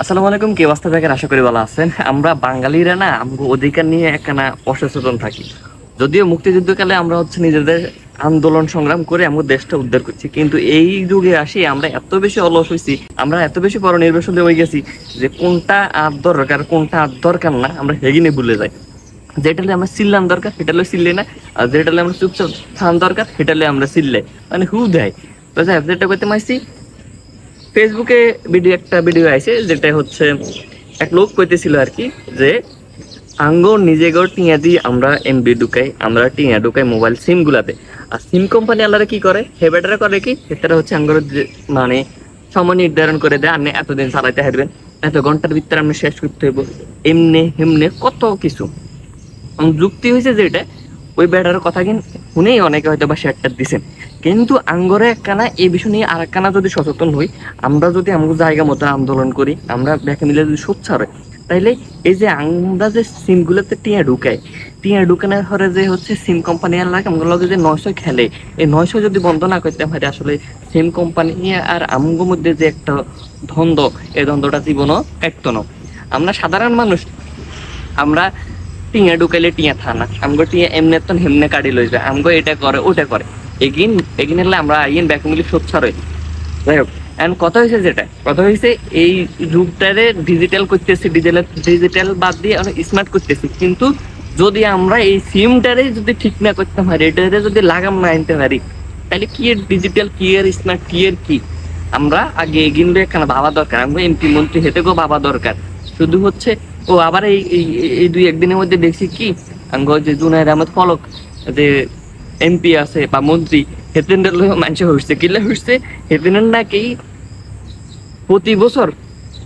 আসসালামু আলাইকুম, কে অবস্থা থাকেন আশা করি ভালো আছেন। আমরা বাঙালিরা না, আমগো অধিকার নিয়ে একখানা অসচেতন থাকি। যদিও মুক্তিযুদ্ধকালে আমরা হচ্ছে নিজেদের আন্দোলন সংগ্রাম করে আমাদের দেশটা উদ্ধার করছি, কিন্তু এই যুগে আসি আমরা এত বেশি অলস হয়েছি আমরা এত বেশি পরনির্ভরশীল হয়ে গেছি যে কোনটা আর দরকার, কোনটা আর দরকার না, আমরা হেগিনে ভুলে যাই। যেটা হলে আমরা চিল্লান দরকার, সেটা হলে চিল্লে না, আর যেটা হলে আমরা চুপচাপ থান দরকার, সেটা হলে আমরা চিল্লাই। মানে হু দেয়। তো যেটা করতে মাইছি ফেসবুকে ভিডিও একটা ভিডিও আছে যেটা হচ্ছে এক লোক কইতেছিল আর কি যে আঙ্গ নিজে গো টিয়া দিয়ে আমরা এমবি ঢুকাই, আমরা টিয়া ঢুকাই মোবাইল সিম গুলাতে। আর সিম কোম্পানি আলাদা কি করে? হেবেটারা করে কি? সেটা হচ্ছে আঙ্গর মানে সময় নির্ধারণ করে দেয়, আপনি এতদিন চালাইতে হারবেন এত ঘণ্টার ভিতরে আপনি শেষ করতে হইব, এমনে হেমনে কত কিছু। যুক্তি হয়েছে যেটা ওই ব্যাটার কথা কিন্তু শুনেই অনেকে হয়তো বা শেয়ারটা দিছেন। কিন্তু আঙ্গরে একখানা এই বিষয় নিয়ে আর একখানা যদি সচেতন হই, আমরা যদি আমাদের জায়গা মতো আন্দোলন করি, আমরা ব্যাকে মিলে যদি সোচ্চার হই তাইলে এই যে আমরা যে সিমগুলোতে টিয়া ঢুকাই, টিয়া ঢুকানোর পরে যে হচ্ছে সিম কোম্পানি আর লাগে আমগুলো যে নয়শো খেলে, এই নয়শো যদি বন্ধ না করতে পারি আসলে সিম কোম্পানি আর আমগো মধ্যে যে একটা দ্বন্দ্ব, এই দ্বন্দ্বটা জীবনও কাটতো না আমরা সাধারণ মানুষ, আমরা টিয়া ঢুকাইলে টিয়া থানা। আমগো টিয়া এমনে তো হেমনে কাটি লই যায়। আমগো এটা করে, ওটা করে। এগিন এগিন হলে আমরা আইন ব্যাক মিলি সোচ্চার হই যাই হোক এখন কথা হয়েছে যেটা। কথা হয়েছে এই যুগটারে ডিজিটাল করতেছি ডিজিটাল ডিজিটাল বাদ দিয়ে স্মার্ট করতেছি। কিন্তু যদি আমরা এই সিমটারে যদি ঠিক না করতে পারি, এটারে যদি লাগাম না আনতে পারি তাহলে কি এর ডিজিটাল কি এর স্মার্ট কি এর কি? আমরা আগে এগিয়ে এখানে ভাবা দরকার। আমরা এমপি মন্ত্রী হেতে গো ভাবা দরকার। শুধু হচ্ছে ও আবার এই, এই- দুই একদিনের মধ্যে দেখছি কি? যে জুনায়ের আহমদ ফলক, যে এমপি আছে বা মন্ত্রী, হেতেনের মানুষ হচ্ছে কিলে হচ্ছে হেতেনের নাকি প্রতি বছর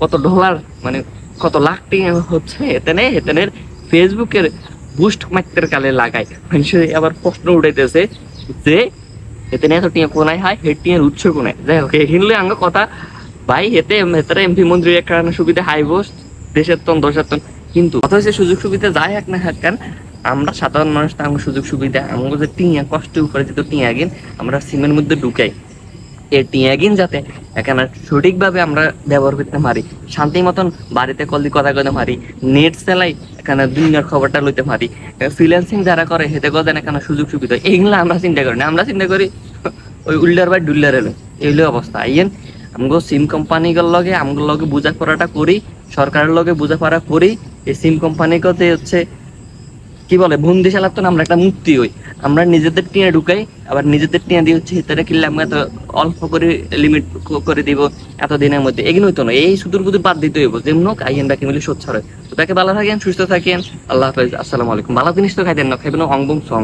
কত ডলার মানে কত লাখ টাকা হচ্ছে হেতেনে, হেতেনের ফেসবুকের বুস্ট মাইতের কালে লাগায়। মানুষ আবার প্রশ্ন উঠাইতেছে যে, হেতেনে এত টিয়া কোনায়? হয়, হে টিয়ার উৎস কোনায়? যাই হোক এখানে আঙ্গ কথা, ভাই এতে হেতারা এমপি মন্ত্রী একটা সুবিধা হাইব দেশের তন, দশের তন। কিন্তু কথা হচ্ছে সুযোগ সুবিধা যাই হোক না হোক আমরা সাধারণ মানুষ তো আমার সুযোগ সুবিধা, আমাকে যে টিয়া কষ্ট করে যেত টিয়া গিন, আমরা সিমের মধ্যে ঢুকাই। এই টিয়া গিন যাতে এখানে সঠিকভাবে আমরা ব্যবহার করতে পারি, শান্তি মতন বাড়িতে কলি কথা কইতে পারি, নেট চালাই এখানে দুনিয়ার খবরটা লইতে পারি। ফ্রিল্যান্সিং যারা করে হেতে কথা এখানে সুযোগ সুবিধা। এইগুলো আমরা চিন্তা করি না, আমরা চিন্তা করি ওই উল্ডার বাই ডুল্লার এলো এইগুলো অবস্থা। আইয়েন আমগো সিম কোম্পানিগুলোর লগে আমগুলোর লগে বোঝাপড়াটা করি সরকারের লগে বোঝাপড়া করি, এই সিম কোম্পানিকে হচ্ছে, কি বলে বন্দি চালার তো আমরা একটা মুক্তি হই আমরা নিজেদের টিয়া ঢুকাই, আবার নিজেদের টিয়া দিয়ে হচ্ছে হিতারে কিনলে আমরা এত অল্প করে লিমিট করে দিব এত দিনের মধ্যে। এগুলো হইতো না, এই সুদূর বুদুর বাদ দিতে হইব, যেমন হোক, আইয়েন বাকি মিলে সোচ্চার হয়। তো তাকে ভালো থাকেন, সুস্থ থাকেন, আল্লাহ হাফেজ, আসসালামু আলাইকুম। ভালো জিনিস তো খাইতেন না, খাইবেন অঙ্গম সং।